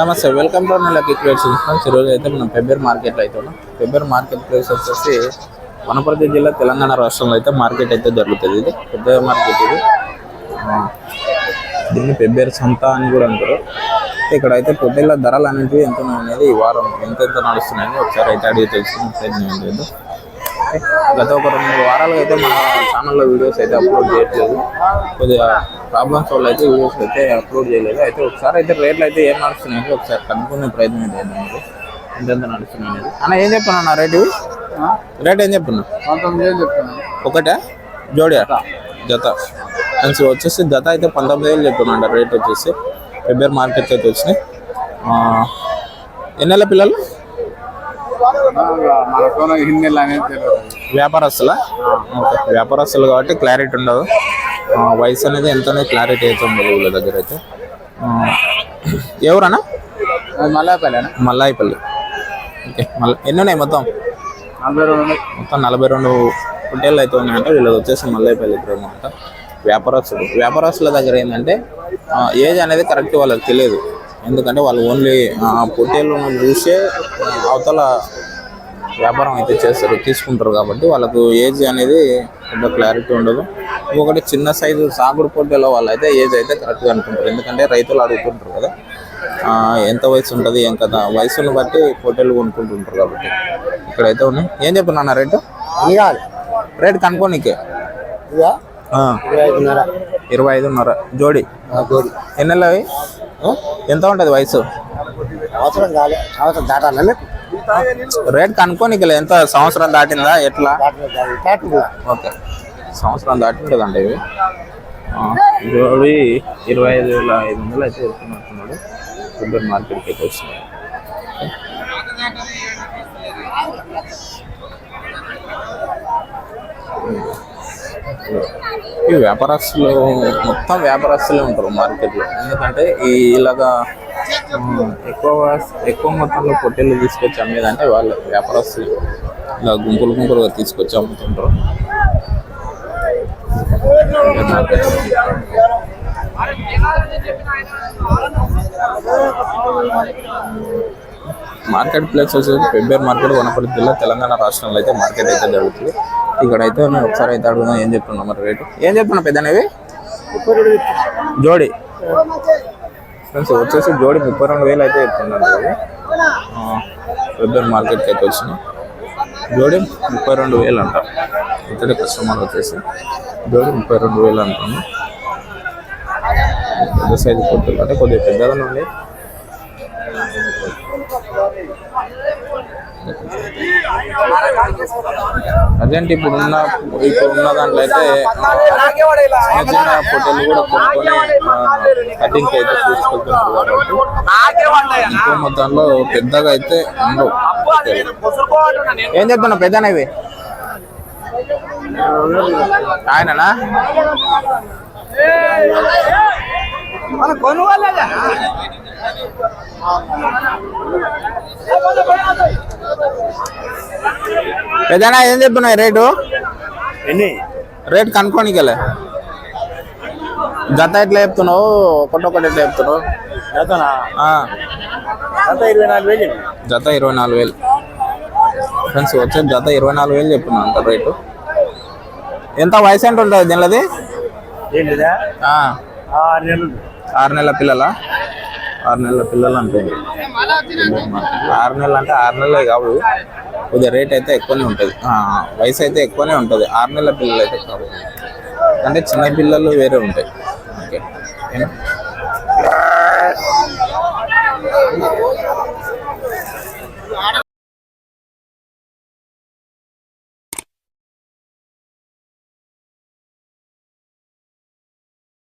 నమస్తే welcome to నెలకి creates friends ఈరోజు అయితే మనం పెబ్బేర్ మార్కెట్లో అయితే ఉన్నాం పెబ్బేరు మార్కెట్ ప్లేస్ వచ్చేసి వనపర్తి జిల్లా తెలంగాణ రాష్ట్రంలో అయితే మార్కెట్ అయితే జరుగుతుంది ఇది పెద్ద మార్కెట్ ఇది. దీన్ని పెబ్బేర్ సంత అని కూడా అంటారు. ఇక్కడ అయితే పొట్టేళ్ళ ధరలు అనేవి ఎంత ఉన్నాయి అనేది ఈ వారం ఎంత ఎంత నడుస్తున్నాయని ఒకసారి అయితే అడిగి తెలుసుకుని ప్రయత్నం లేదు గత ఒక రెండు మూడు వారాలుగా అయితే మన ఛానల్లో వీడియోస్ అయితే అప్లోడ్ చేయట్లేదు. కొద్దిగా ప్రాబ్లమ్స్ వల్ల అయితే వీడియోస్ అయితే అప్లోడ్ చేయలేదు. అయితే ఒకసారి అయితే రేట్లు అయితే ఏం నడుస్తున్నాయి? ఒకసారి కనుక్కునే ప్రయత్నం చేద్దాం మీరు. ఎంతెంత నడుస్తున్నాయి అనేది. అన్న ఏం చెప్పాను అన్న రేటు? రేట్ ఏం చెప్తున్నా పంతొమ్మిది వేలు ఒకటే? జోడియా? జత. మంచి వచ్చేసి జత అయితే పంతొమ్మిది వేలు చెప్తున్నాడు రేట్ వచ్చేసి. ఫిబ్రవరి మార్కెట్ అయితే వచ్చినాయి. ఆ, ఎన్ని నెలల పిల్లలు మన ఫోన్ హిందీ అనేది తెలియదు వ్యాపారస్తులా? వ్యాపారస్తులు కాబట్టి క్లారిటీ ఉండదు. వయసు అనేది ఎంత అనేది క్లారిటీ అయితే ఉండదు వీళ్ళ దగ్గర అయితే. ఎవరన్నా? అది మల్లాపల్లినా మల్లాయిపల్లి. ఓకే. మళ్ళీ ఎన్ని ఉన్నాయి మొత్తం? నలభై రెండు. మొత్తం నలభై రెండు పుట్టేళ్ళు అయితే ఉన్నాయంటే వీళ్ళది వచ్చేసి మల్లాయిపల్లి గ్రామం అంట. వ్యాపారస్తులు. వ్యాపారస్తుల దగ్గర ఏంటంటే ఏజ్ అనేది కరెక్ట్ వాళ్ళకి తెలియదు. ఎందుకంటే వాళ్ళు ఓన్లీ పొట్టేళ్ళను చూసే అవతల వ్యాపారం అయితే చేస్తారు తీసుకుంటారు కాబట్టి వాళ్ళకు ఏజ్ అనేది పెద్ద క్లారిటీ ఉండదు. ఇంకొకటి చిన్న సైజు సాగుడు పొట్టేల వాళ్ళు అయితే ఏజ్ అయితే కరెక్ట్గా అనుకుంటారు. ఎందుకంటే రైతులు అడుగుతుంటారు కదా ఎంత వయసు ఉంటుంది ఏం కదా వయసును బట్టి పొట్టేలు కొనుక్కుంటుంటారు కాబట్టి. ఇక్కడైతే ఉన్నాయి. ఏం చెప్తున్నా రేటు? రేట్ కనుక్కోనికే. ఇరవై. ఐదున్నర. ఇరవై ఐదున్నర. జోడి. జోడి. ఎన్ని నెలలు అవి ఎంత ఉంటుంది వయసు? అవసరం కాలే. అవసరం దాటాలని రేట్ కనుక్కోనికే ఎంత సంవత్సరం దాటిందా ఎట్లా? ఓకే. సంవత్సరం దాటి ఉంటుందండి ఇవి జోడి ఇరవై ఐదు వేల ఐదు వందలు అయితే చెప్తున్నట్టున్నాడు సూపర్ మార్కెట్కి అయితే వచ్చినాయి ఈ వ్యాపారస్తులు మొత్తం వ్యాపారస్తులే ఉంటారు మార్కెట్లో. ఎందుకంటే ఈ ఇలాగా ఎక్కువ ఎక్కువ మొత్తంలో పొట్టేళ్ళు తీసుకొచ్చి. అమ్మేదంటే వాళ్ళు వ్యాపారస్తులు ఇలా గుంపులు గుంపులుగా తీసుకొచ్చి అమ్ముతుంటారు మార్కెట్ ప్లేస్ వచ్చేసి పెబ్బేర్ మార్కెట్ వనపర్తి జిల్లా తెలంగాణ రాష్ట్రంలో అయితే మార్కెట్ అయితే జరుగుతుంది. ఇక్కడ అయితే నేను ఒకసారి అయితే అడుగుదాం ఏం చెప్తున్నా మరి రేటు? ఏం చెప్తున్నా పెద్దనేవి జోడి. ఫ్రెండ్స్ వచ్చేసి జోడి ముప్పై రెండు వేలు అయితే చెప్తున్నాను వెబ్బర్ మార్కెట్కి అయితే వచ్చినాయి జోడి ముప్పై రెండు వేలు అంట. ఇతడి కస్టమర్ వచ్చేసి జోడి ముప్పై రెండు వేలు అంటాను పెద్ద సైజు కొట్టులు అంటే కొద్దిగా పెద్దగా ఉంది. ప్రజెంట్ ఇప్పుడు ఉన్న ఇప్పుడు ఉన్న దాంట్లో అయితే చిన్న చిన్న పొట్టెలు కూడా కొనుక్కొని కటింగ్ అయితే తీసుకెళ్తున్నారు కాబట్టి ఎక్కువ మొత్తంలో పెద్దగా అయితే ఉండవు. ఏం చెప్తున్నా పెద్దనవి ఆయననా? మన కొనుగోలేదా పెద్దనా ఏం చెప్తున్నాయి రేటు? ఎన్ని? రేట్ కనుక్కోనికెళ్ళే. జత ఎట్లా చెప్తున్నావు? ఒకటొకటి ఎట్లా చెప్తున్నావు? జతనా? జత ఇరవై నాలుగు వేలు. జత ఇరవై నాలుగు వేలు. ఫ్రెండ్స్ వచ్చే జత ఇరవై నాలుగు వేలు చెప్తున్నాను అంత రేటు. ఎంత వయసు ఎంత ఉంటుంది నెలలు. ఆరు నెలల పిల్లల? ఆరు నెలల పిల్లలు అంటుంది ఆరు నెలలు అంటే ఆరు నెలలే కావు. కొద్దిగా రేట్ అయితే ఎక్కువనే ఉంటుంది. వయసు అయితే ఎక్కువనే ఉంటుంది. ఆరు నెలల పిల్లలు అయితే కావు. అంటే చిన్న పిల్లలు వేరే ఉంటాయి. ఓకే.